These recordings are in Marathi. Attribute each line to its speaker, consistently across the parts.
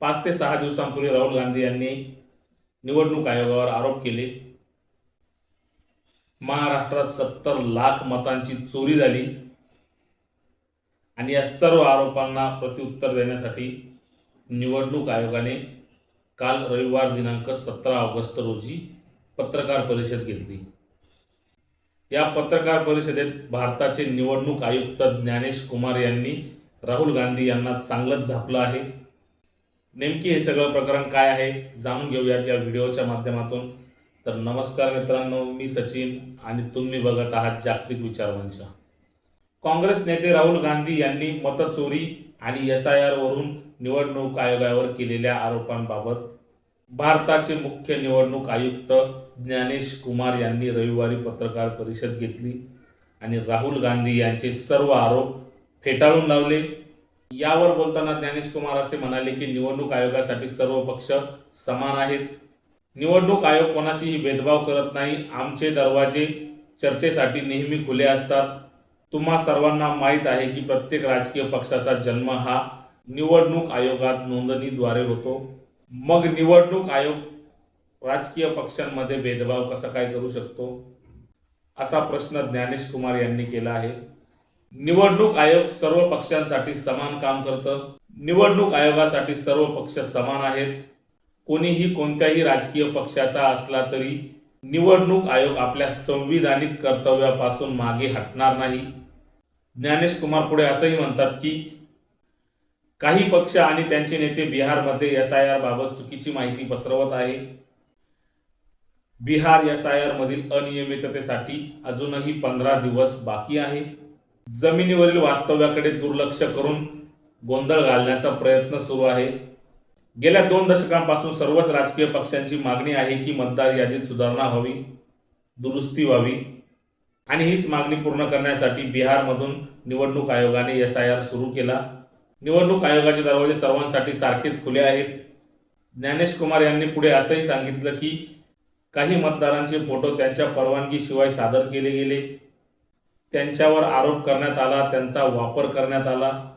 Speaker 1: पाच ते सहा दिवसांपूर्वी राहुल गांधी यांनी निवडणूक आयोगावर आरोप केले. महाराष्ट्रात सत्तर लाख मतांची चोरी झाली. आणि या सर्व आरोपांना प्रत्युत्तर देण्यासाठी निवडणूक आयोगाने काल रविवार दिनांक सतरा ऑगस्ट रोजी पत्रकार परिषद घेतली. या पत्रकार परिषदेत भारताचे निवडणूक आयुक्त ज्ञानेश कुमार यांनी राहुल गांधी यांना चांगलंच झापलं आहे. नेमकी हे सगळं प्रकरण काय आहे जाणून घेऊयात या व्हिडिओच्या माध्यमातून. तर नमस्कार मित्रांनो मी सचिन आणि तुम्ही बघत आहात जागतिक विचारमंच काँग्रेस नेते राहुल गांधी यांनी मतचोरी आणि एस आय आरवरून निवडणूक आयोगावर केलेल्या आरोपांबाबत भारताचे मुख्य निवडणूक आयुक्त ज्ञानेश कुमार यांनी रविवारी पत्रकार परिषद घेतली आणि राहुल गांधी यांचे सर्व आरोप फेटाळून लावले. यावर बोलताना ज्ञानेश कुमार असे म्हणाले की निवडणूक आयोगासाठी सर्व पक्ष समान आहेत. निवडणूक आयोग कोणाशीही भेदभाव करत नाही. आमचे दरवाजे चर्चेसाठी नेहमी खुले असतात. तुम्हा सर्वांना माहीत आहे की प्रत्येक राजकीय पक्षाचा जन्म हा निवडणूक आयोगात नोंदणीद्वारे होतो. मग निवडणूक आयोग राजकीय पक्षांमध्ये भेदभाव कसा काय करू शकतो? असा प्रश्न ज्ञानेश कुमार यांनी केला आहे. निवडणूक आयोग सर्व पक्षांसाठी समान काम करतं. निवडणूक आयोगासाठी सर्व पक्ष समान आहेत. कोणीही कोणत्याही राजकीय पक्षाचा असला तरी निवडणूक आयोग आपल्या संविधानिक कर्तव्यापासून मागे हटणार नाही. ज्ञानेश कुमार पुढे असंही म्हणतात की काही पक्ष आणि त्यांचे नेते बिहारमध्ये एस आय आर बाबत चुकीची माहिती पसरवत आहे. बिहार एस आय आर मधील अनियमिततेसाठी अजूनही पंधरा दिवस बाकी आहे जमिनीवरील वास्तव्याकडे दुर्लक्ष करून गोंधळ घालण्याचा प्रयत्न सुरू आहे. गेल्या दोन दशकांपासून सर्वच राजकीय पक्षांची मागणी आहे की मतदार यादीत सुधारणा हवी दुरुस्ती व्हावी आणि हीच मागणी पूर्ण करण्यासाठी बिहारमधून निवडणूक आयोगाने एस आय आर सुरू केला. निवडणूक आयोगाचे दरवाजे सर्वांसाठी सारखेच खुले आहेत. ज्ञानेश कुमार यांनी पुढे असंही सांगितलं की काही मतदारांचे फोटो त्यांच्या परवानगीशिवाय सादर केले गेले. त्यांच्यावर आरोप करण्यात आला त्यांचा वापर करण्यात आला.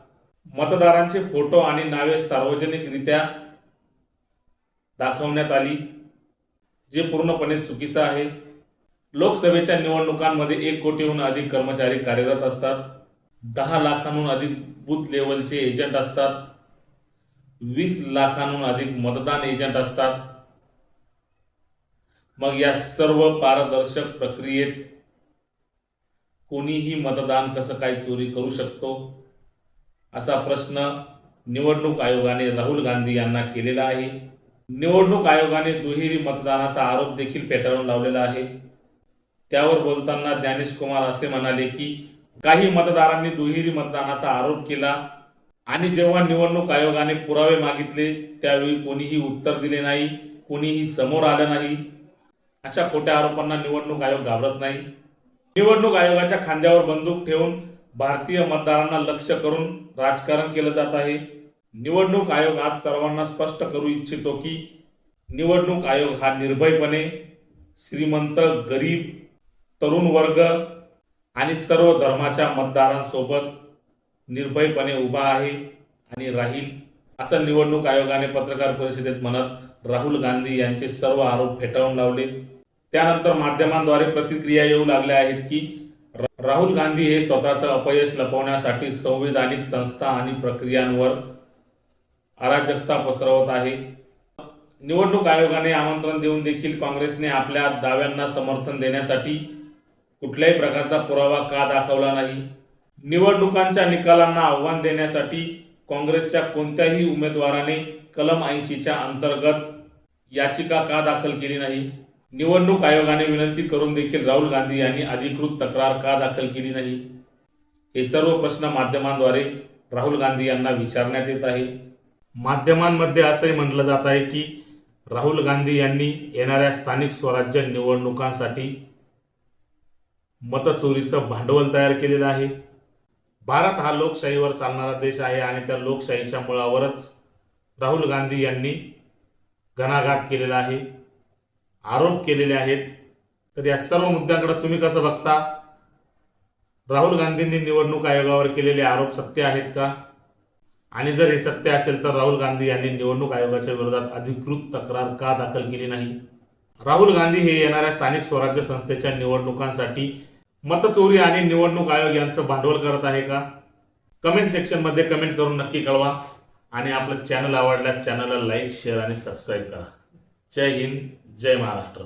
Speaker 1: मतदारांचे फोटो आणि नावे सार्वजनिकरित्या दाखवण्यात आली जे पूर्णपणे चुकीचं आहे. लोकसभेच्या निवडणुकांमध्ये एक कोटीहून अधिक कर्मचारी कार्यरत असतात. दहा लाखांहून अधिक बूथ लेवलचे एजंट असतात. वीस लाखांहून अधिक मतदान एजंट असतात. मग या सर्व पारदर्शक प्रक्रियेत कोणीही मतदान कसं काय चोरी करू शकतो? असा प्रश्न निवडणूक आयोगाने राहुल गांधी यांना केलेला आहे. निवडणूक आयोगाने दुहेरी मतदानाचा आरोप देखील फेटाळून लावलेला आहे. त्यावर बोलताना ज्ञानेश कुमार असे म्हणाले की काही मतदारांनी दुहेरी मतदानाचा आरोप केला आणि जेव्हा निवडणूक आयोगाने पुरावे मागितले त्यावेळी कोणीही उत्तर दिले नाही कोणीही समोर आलं नाही. अशा खोट्या आरोपांना निवडणूक आयोग घाबरत नाही. निवडणूक आयोगाच्या खांद्यावर बंदूक ठेवून भारतीय मतदारांना लक्ष करून राजकारण केलं जात आहे. निवडणूक आयोग आज सर्वांना स्पष्ट करू इच्छितो की निवडणूक आयोग हा निर्भयपणे श्रीमंत गरीब तरुण वर्ग आणि सर्व धर्माच्या मतदारांसोबत निर्भयपणे उभा आहे आणि राहील असं निवडणूक आयोगाने पत्रकार परिषदेत म्हणत राहुल गांधी यांचे सर्व आरोप फेटाळून लावले. त्यानंतर माध्यमांद्वारे प्रतिक्रिया येऊ लागल्या आहेत की राहुल गांधी हे स्वतःचं अपयश लपवण्यासाठी संविधानिक संस्था आणि प्रक्रियांवर अराजकता पसरवत आहे. निवडणूक आयोगाने आमंत्रण देऊन देखील काँग्रेसने आपल्या दाव्यांना समर्थन देण्यासाठी कुठल्याही प्रकारचा पुरावा का दाखवला नाही. निवडणुकांच्या निकालांना आव्हान देण्यासाठी काँग्रेसच्या कोणत्याही उमेदवाराने कलम ऐंशीच्या अंतर्गत याचिका का दाखल केली नाही? निवडणूक आयोगाने विनंती करून देखील राहुल गांधी यांनी अधिकृत तक्रार का दाखल केली नाही? हे सर्व प्रश्न माध्यमांद्वारे राहुल गांधी यांना विचारण्यात येत आहे. माध्यमांमध्ये असंही म्हटलं जात आहे की राहुल गांधी यांनी येणाऱ्या स्थानिक स्वराज्य निवडणुकांसाठी मतचोरीचं भांडवल तयार केलेलं आहे. भारत हा लोकशाहीवर चालणारा देश आहे आणि त्या लोकशाहीच्या मुळावरच राहुल गांधी यांनी घणाघात केलेला आहे. आरोप केलेले आहेत. तर या सर्व मुद्द्यांकडे तुम्ही कसं बघता? राहुल गांधींनी निवडणूक आयोगावर केलेले आरोप सत्य आहेत का? आणि जर हे सत्य असेल तर राहुल गांधी यांनी निवडणूक आयोगाच्या विरोधात अधिकृत तक्रार का दाखल केली नाही? राहुल गांधी हे येणाऱ्या स्थानिक स्वराज्य संस्थेच्या निवडणुकांसाठी मतचोरी आणि निवडणूक आयोग यांचं भांडवल करत आहे का? कमेंट सेक्शनमध्ये कमेंट करून नक्की कळवा. आणि आपलं चॅनल आवडल्यास चॅनलला लाईक शेअर आणि सबस्क्राईब करा. जय हिंद. जय महाराष्ट्र